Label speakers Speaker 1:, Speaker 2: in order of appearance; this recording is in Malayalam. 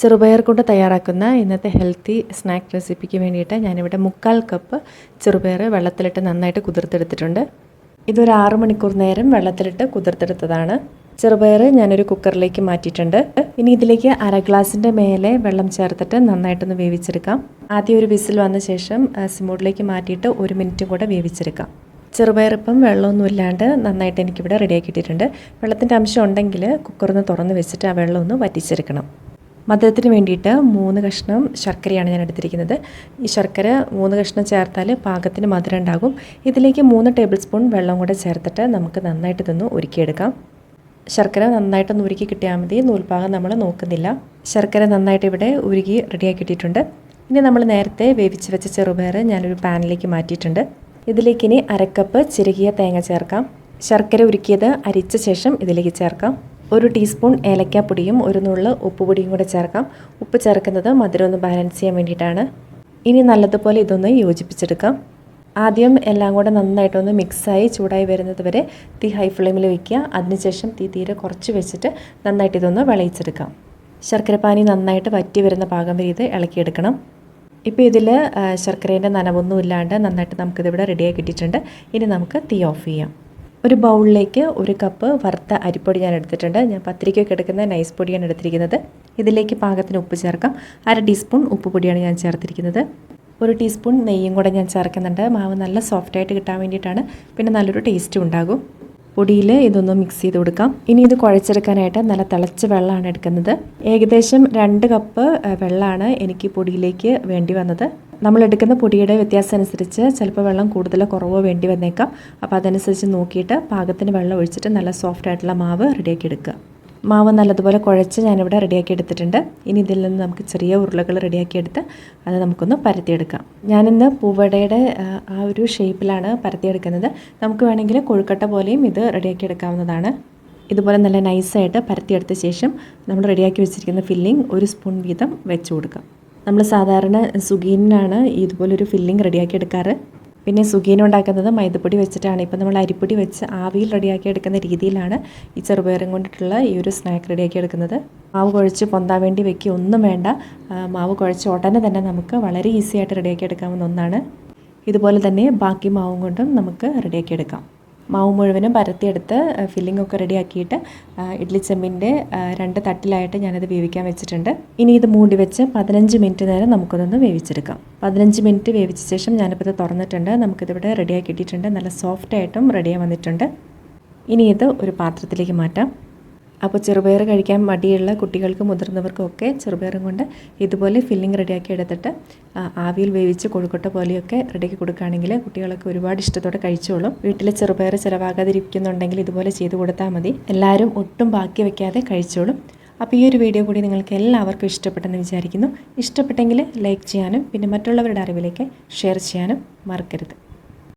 Speaker 1: ചെറുപയർ കൊണ്ട് തയ്യാറാക്കുന്ന ഇന്നത്തെ ഹെൽത്തി സ്നാക്ക് റെസിപ്പിക്ക് വേണ്ടിയിട്ട് ഞാനിവിടെ മുക്കാൽ കപ്പ് ചെറുപയർ വെള്ളത്തിലിട്ട് നന്നായിട്ട് കുതിർത്തെടുത്തിട്ടുണ്ട്. ഇതൊരു ആറ് മണിക്കൂർ നേരം വെള്ളത്തിലിട്ട് കുതിർത്തെടുത്തതാണ്. ചെറുപയർ ഞാനൊരു കുക്കറിലേക്ക് മാറ്റിയിട്ടുണ്ട്. ഇനി ഇതിലേക്ക് അര ഗ്ലാസിന്റെ മേലെ വെള്ളം ചേർത്തിട്ട് നന്നായിട്ടൊന്ന് വേവിച്ചെടുക്കാം. ആദ്യം ഒരു വിസിൽ വന്ന ശേഷം സിമോഡിലേക്ക് മാറ്റിയിട്ട് ഒരു മിനിറ്റ് കൂടെ വേവിച്ചെടുക്കാം. ചെറുപയർ ഇപ്പം വെള്ളമൊന്നും ഇല്ലാണ്ട് നന്നായിട്ട് എനിക്കിവിടെ റെഡിയാക്കിയിട്ടിട്ടുണ്ട് വെള്ളത്തിന്റെ അംശം ഉണ്ടെങ്കിൽ കുക്കറൊന്ന് തുറന്ന് വെച്ചിട്ട് ആ വെള്ളമൊന്ന് വറ്റിച്ചെടുക്കണം. മധുരത്തിന് വേണ്ടിയിട്ട് മൂന്ന് കഷ്ണം ശർക്കരയാണ് ഞാൻ എടുത്തിരിക്കുന്നത്. ഈ ശർക്കര മൂന്ന് കഷ്ണം ചേർത്താൽ പാകത്തിന് മധുരം ഉണ്ടാകും. ഇതിലേക്ക് മൂന്ന് ടേബിൾ സ്പൂൺ വെള്ളം കൂടെ ചേർത്തിട്ട് നമുക്ക് നന്നായിട്ട് ഇതൊന്ന് ഒരുക്കിയെടുക്കാം ശർക്കര നന്നായിട്ടൊന്ന് ഉരുക്കി കിട്ടിയാൽ മതി. നൂൽപ്പാകം നമ്മൾ നോക്കുന്നില്ല. ശർക്കര നന്നായിട്ട് ഇവിടെ ഉരുകി റെഡിയാക്കി കിട്ടിയിട്ടുണ്ട്. ഇനി നമ്മൾ നേരത്തെ വേവിച്ച് വെച്ച ചെറുപയർ ഞാനൊരു പാനിലേക്ക് മാറ്റിയിട്ടുണ്ട്. ഇതിലേക്ക് ഇനി അരക്കപ്പ് ചിരകിയ തേങ്ങ ചേർക്കാം. ശർക്കര ഉരുക്കിയത് അരിച്ച ശേഷം ഇതിലേക്ക് ചേർക്കാം. ഒരു ടീസ്പൂൺ ഏലക്കാപ്പൊടിയും ഒരു നുള്ള് ഉപ്പുപൊടിയും കൂടെ ചേർക്കാം. ഉപ്പ് ചേർക്കുന്നത് മധുരം ഒന്ന് ബാലൻസ് ചെയ്യാൻ വേണ്ടിയിട്ടാണ്. ഇനി നല്ലതുപോലെ ഇതൊന്ന് യോജിപ്പിച്ചെടുക്കാം. ആദ്യം എല്ലാം കൂടെ നന്നായിട്ടൊന്ന് മിക്സായി ചൂടായി വരുന്നത് വരെ തീ ഹൈ ഫ്ലെയിമിൽ വയ്ക്കുക അതിനുശേഷം തീ തീരെ കുറച്ച് വെച്ചിട്ട് നന്നായിട്ട് ഇതൊന്ന് വിളയിച്ചെടുക്കാം. ശർക്കരപ്പാനി നന്നായിട്ട് വറ്റി വരുന്ന പാകം വരെ ഇത് ഇളക്കിയെടുക്കണം. ഇപ്പോൾ ഇതിൽ ശർക്കരേന്റെ നനവൊന്നും ഇല്ലാണ്ട് നന്നായിട്ട് നമുക്കിതിവിടെ റെഡിയായി കിട്ടിയിട്ടുണ്ട്. ഇനി നമുക്ക് തീ ഓഫ് ചെയ്യാം. ഒരു ബൗളിലേക്ക് ഒരു കപ്പ് വറുത്ത അരിപ്പൊടി ഞാൻ എടുത്തിട്ടുണ്ട്. ഞാൻ പത്തിരിക്കൊക്കെ എടുക്കുന്ന നൈസ് പൊടിയാണ് എടുത്തിരിക്കുന്നത്. ഇതിലേക്ക് പാകത്തിന് ഉപ്പ് ചേർക്കാം. അര ടീസ്പൂൺ ഉപ്പ് പൊടിയാണ് ഞാൻ ചേർത്തിരിക്കുന്നത്. ഒരു ടീസ്പൂൺ നെയ്യും കൂടെ ഞാൻ ചേർക്കുന്നുണ്ട്. മാവ് നല്ല സോഫ്റ്റ് ആയിട്ട് കിട്ടാൻ വേണ്ടിയിട്ടാണ്. പിന്നെ നല്ലൊരു ടേസ്റ്റും ഉണ്ടാകും. പൊടിയിൽ ഇതൊന്ന് മിക്സ് ചെയ്ത് കൊടുക്കാം. ഇനി ഇത് കുഴച്ചെടുക്കാനായിട്ട് നല്ല തിളച്ച വെള്ളമാണ് എടുക്കുന്നത്. ഏകദേശം രണ്ട് കപ്പ് വെള്ളമാണ് എനിക്ക് പൊടിയിലേക്ക് വേണ്ടി വന്നത്. നമ്മൾ എടുക്കുന്ന പൊടിയുടെ വ്യത്യാസം അനുസരിച്ച് ചിലപ്പോൾ വെള്ളം കൂടുതലോ കുറവോ വേണ്ടി വന്നേക്കാം. അപ്പോൾ അതനുസരിച്ച് നോക്കിയിട്ട് പാകത്തിന് വെള്ളം ഒഴിച്ചിട്ട് നല്ല സോഫ്റ്റ് ആയിട്ടുള്ള മാവ് റെഡിയാക്കി എടുക്കുക. മാവ് നല്ലതുപോലെ കുഴച്ച് ഞാനിവിടെ റെഡിയാക്കി എടുത്തിട്ടുണ്ട്. ഇനി ഇതിൽ നിന്ന് നമുക്ക് ചെറിയ ഉരുളകൾ റെഡിയാക്കി എടുത്ത് അത് നമുക്കൊന്ന് പരത്തിയെടുക്കാം. ഞാനിന്ന് പൂവടയുടെ ആ ഒരു ഷേപ്പിലാണ് പരത്തിയെടുക്കുന്നത്. നമുക്ക് വേണമെങ്കിൽ കൊഴുക്കട്ട പോലെയും ഇത് റെഡിയാക്കി എടുക്കാവുന്നതാണ്. ഇതുപോലെ നല്ല നൈസായിട്ട് പരത്തിയെടുത്ത ശേഷം നമ്മൾ റെഡിയാക്കി വെച്ചിരിക്കുന്ന ഫില്ലിംഗ് ഒരു സ്പൂൺ വീതം വെച്ച് കൊടുക്കാം. നമ്മൾ സാധാരണ സുഗീനാണ് ഇതുപോലൊരു ഫില്ലിംഗ് റെഡിയാക്കി എടുക്കാറ്. പിന്നെ സുഗീന ഉണ്ടാക്കുന്നത് മൈദപ്പൊടി വെച്ചിട്ടാണ്. ഇപ്പം നമ്മൾ അരിപ്പൊടി വെച്ച് ആവിയിൽ റെഡിയാക്കി എടുക്കുന്ന രീതിയിലാണ് ഈ ചെറുപയറും കൊണ്ടിട്ടുള്ള ഈ ഒരു സ്നാക്ക് റെഡിയാക്കി എടുക്കുന്നത്. മാവ് കുഴച്ച് പൊന്താൻ വേണ്ടി വെക്കുക ഒന്നും വേണ്ട. മാവ് കുഴച്ച് ഉടനെ തന്നെ നമുക്ക് വളരെ ഈസി ആയിട്ട് റെഡിയാക്കി എടുക്കാവുന്ന ഒന്നാണ്. ഇതുപോലെ തന്നെ ബാക്കി മാവും കൊണ്ടും നമുക്ക് റെഡിയാക്കി എടുക്കാം. മാവ് മുഴുവനും പരത്തിയെടുത്ത് ഫില്ലിംഗ് ഒക്കെ റെഡിയാക്കിയിട്ട് ഇഡ്ലി ചെമ്പിന്റെ രണ്ട് തട്ടിലായിട്ട് ഞാനത് വേവിക്കാൻ വെച്ചിട്ടുണ്ട്. ഇനി ഇത് മൂടി വെച്ച് പതിനഞ്ച് മിനിറ്റ് നേരം നമുക്കതൊന്ന് വേവിച്ചെടുക്കാം. പതിനഞ്ച് മിനിറ്റ് വേവിച്ച ശേഷം ഞാനിപ്പോൾ ഇത് തുറന്നിട്ടുണ്ട്. നമുക്കിതിവിടെ റെഡിയാക്കി കിട്ടിയിട്ടുണ്ട്. നല്ല സോഫ്റ്റായിട്ടും റെഡിയായി വന്നിട്ടുണ്ട്. ഇനി ഇത് ഒരു പാത്രത്തിലേക്ക് മാറ്റാം. അപ്പോൾ ചെറുപയർ കഴിക്കാൻ മടിയുള്ള കുട്ടികൾക്കും മുതിർന്നവർക്കും ഒക്കെ ചെറുപയറും കൊണ്ട് ഇതുപോലെ ഫില്ലിംഗ് റെഡിയാക്കി എടുത്തിട്ട് ആവിയിൽ വേവിച്ച് കൊഴുക്കട്ട പോലെയൊക്കെ റെഡിയാക്കി കൊടുക്കുകയാണെങ്കിൽ കുട്ടികളൊക്കെ ഒരുപാട് ഇഷ്ടത്തോടെ കഴിച്ചോളും. വീട്ടിലെ ചെറുപയർ ചിലവാകാതിരിക്കുന്നുണ്ടെങ്കിൽ ഇതുപോലെ ചെയ്തു കൊടുത്താൽ മതി. എല്ലാവരും ഒട്ടും ബാക്കി വെക്കാതെ കഴിച്ചോളും. അപ്പോൾ ഈ ഒരു വീഡിയോ കൂടി നിങ്ങൾക്ക് എല്ലാവർക്കും ഇഷ്ടപ്പെട്ടെന്ന് വിചാരിക്കുന്നു. ഇഷ്ടപ്പെട്ടെങ്കിൽ ലൈക്ക് ചെയ്യാനും പിന്നെ മറ്റുള്ളവരുടെ അറിവിലേക്ക് ഷെയർ ചെയ്യാനും മറക്കരുത്.